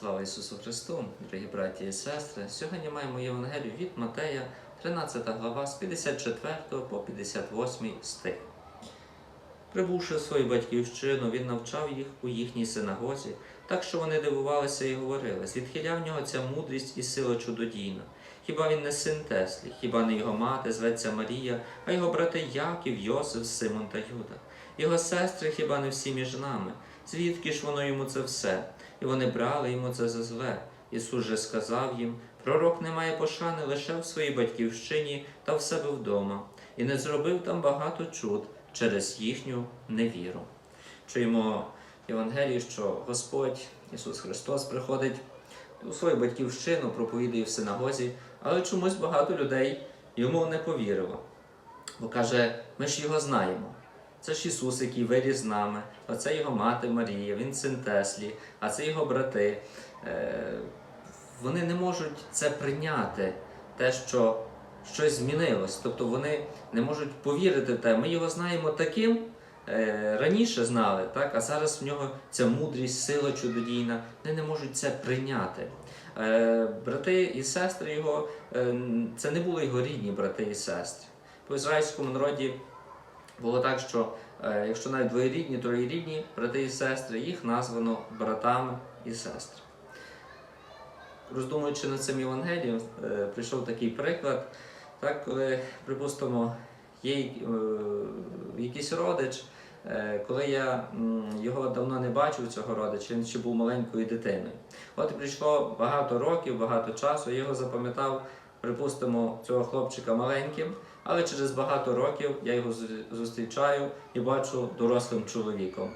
Слава Ісусу Христу, дорогі браті і сестри! Сьогодні маємо Євангелію від Матея, 13 глава з 54 по 58 стих. Прибувши в свою батьківщину, він навчав їх у їхній синагозі, так що вони дивувалися і говорили, звідкиля в нього ця мудрість і сила чудодійна. Хіба він не син Теслі, хіба не його мати зветься Марія, а його брати Яків, Йосиф, Симон та Юда? Його сестри хіба не всі між нами? Звідки ж воно йому це все? І вони брали йому це за зле. Ісус же сказав їм: Пророк не має пошани лише в своїй батьківщині та в себе вдома, і не зробив там багато чуд через їхню невіру. Чуємо Євангелії, що Господь Ісус Христос приходить у свою батьківщину, проповідує в синагозі, але чомусь багато людей йому не повірило. Бо каже, ми ж його знаємо. Це ж Ісус, який виріс з нами, а це його мати Марія, він син Теслі, а це його брати. Е, Вони не можуть це прийняти, те, що щось змінилось. Тобто вони не можуть повірити в те. Ми його знаємо таким, е, раніше знали, так? а зараз в нього ця мудрість, сила чудодійна, вони не можуть це прийняти. Е, Брати і сестри його, це не були його рідні брати і сестри. По ізраїльському народі було так, що е, якщо навіть двоєрідні, троєрідні брати і сестри, їх названо братами і сестрами. Роздумуючи над цим Євангелієм, е, прийшов такий приклад, так, коли, припустимо, є е, якийсь родич, коли я його давно не бачив, цього родича, він ще був маленькою дитиною. От прийшло багато років, багато часу, я його запам'ятав, припустимо, цього хлопчика маленьким, але через багато років я його зустрічаю і бачу дорослим чоловіком.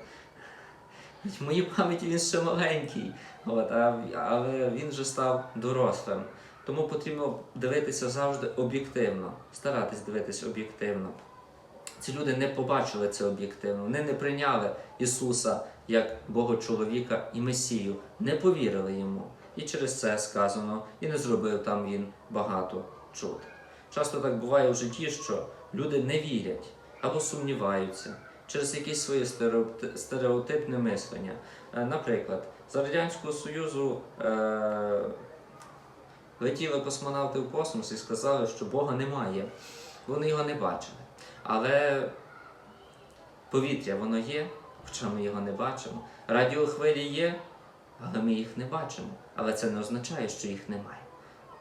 В моїй пам'яті він ще маленький, от, але він вже став дорослим. Тому потрібно дивитися завжди об'єктивно, старатись дивитися об'єктивно. Ці люди не побачили це об'єктивно, вони не прийняли Ісуса як Бога чоловіка і Месію, не повірили йому. І через це сказано, і не зробив там він багато чуд. Часто так буває в житті, що люди не вірять або сумніваються через якесь своє стереотипне мислення. Е, Наприклад, за Радянського Союзу е- летіли космонавти в космос і сказали, що Бога немає. Вони його не бачили. Але повітря воно є, хоча ми його не бачимо. Радіохвилі є, але ми їх не бачимо. Але це не означає, що їх немає.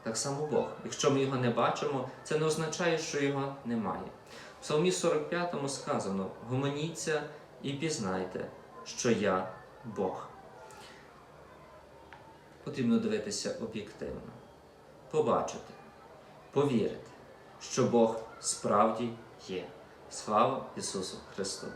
Так само Бог. Якщо ми його не бачимо, це не означає, що його немає. В Псалмі 45 сказано: гомоніться і пізнайте, що я Бог. Потрібно дивитися об'єктивно, побачити, повірити, що Бог справді є. Слава Ісусу Христу!